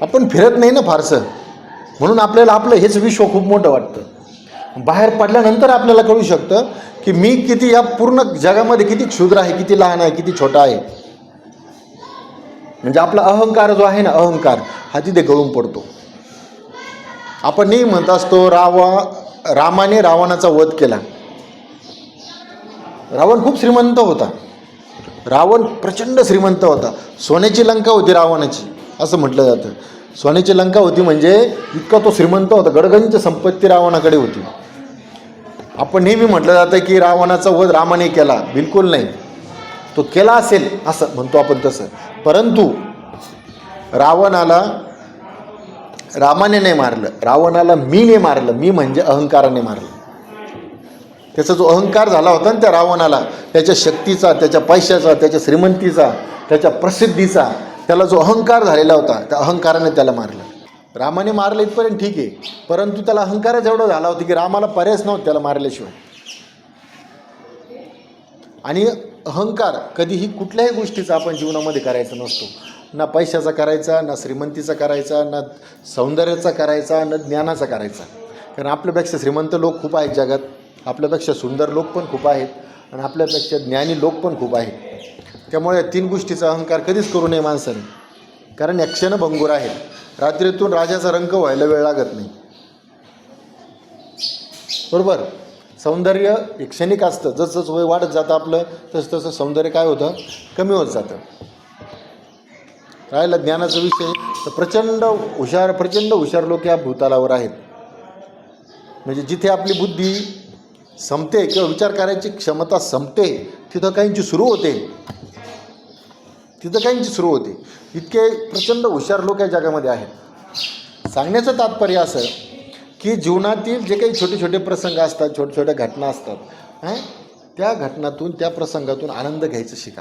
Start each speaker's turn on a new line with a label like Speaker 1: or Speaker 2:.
Speaker 1: आपण फिरत नाही ना फारसं. म्हणून आपल्याला आपलं हेच विश्व खूप मोठं वाटतं. बाहेर पडल्यानंतर आपल्याला कळू शकतं की मी किती या पूर्ण जगामध्ये किती क्षुद्र आहे किती लहान आहे किती छोटा आहे. म्हणजे आपला अहंकार जो आहे ना अहंकार हा तिथे गळून पडतो. आपण नेहमी म्हणत असतो रावा रामाने रावणाचा वध केला. रावण खूप श्रीमंत होता. रावण प्रचंड श्रीमंत होता. सोन्याची लंका होती रावणाची असं म्हटलं जातं. सोन्याची लंका होती म्हणजे इतका तो श्रीमंत होता गडगंज संपत्ती रावणाकडे होती. आपण नेहमी म्हटलं जातं की रावणाचा वध रामाने केला. बिलकुल नाही. तो केला असेल असं म्हणतो आपण तसं. परंतु रावणाला रामाने नाही मारलं रावणाला मीने मारलं मी म्हणजे अहंकाराने मारलं. त्याचा जो अहंकार झाला होता ना त्या रावणाला त्याच्या शक्तीचा त्याच्या पैशाचा त्याच्या श्रीमंतीचा त्याच्या प्रसिद्धीचा त्याला जो अहंकार झालेला होता त्या अहंकाराने त्याला मारलं. रामाने मारलं इथपर्यंत ठीक आहे परंतु त्याला अहंकारच एवढा झाला होता की रामाला पर्यायच नव्हतं त्याला मारल्याशिवाय. आणि अहंकार कधीही कुठल्याही गोष्टीचा आपण जीवनामध्ये करायचा नसतो. ना पैशाचा करायचा ना श्रीमंतीचा करायचा ना सौंदर्याचा करायचा ना ज्ञानाचा करायचा. कारण आपल्यापेक्षा श्रीमंत लोक खूप आहेत जगात. आपल्यापेक्षा सुंदर लोक पण खूप आहेत आणि आपल्यापेक्षा ज्ञानी लोक पण खूप आहेत. त्यामुळे या तीन गोष्टीचा अहंकार कधीच करू नये माणसाने. कारण या क्षणभंगूर आहेत. रात्रीतून राजाचा रंग व्हायला वेळ लागत नाही. बरोबर? सौंदर्य हे क्षणिक असतं. जसं वय वाढत जातं आपलं तसं तसं सौंदर्य काय होतं? कमी होत जातं. राहिला ज्ञानाचा विषय. तर प्रचंड हुशार प्रचंड हुशार लोक या भूतालावर आहेत. म्हणजे जिथे आपली बुद्धी संपते किंवा विचार करायची क्षमता संपते तिथं काहींची सुरू होते. तिथं काहींची सुरू होते. इतके प्रचंड हुशार लोक या जगामध्ये आहेत. सांगण्याचं तात्पर्य असं की जीवनातील जे काही छोटे छोटे प्रसंग असतात छोट्या छोट्या घटना असतात त्या घटनातून त्या प्रसंगातून आनंद घ्यायचं शिका.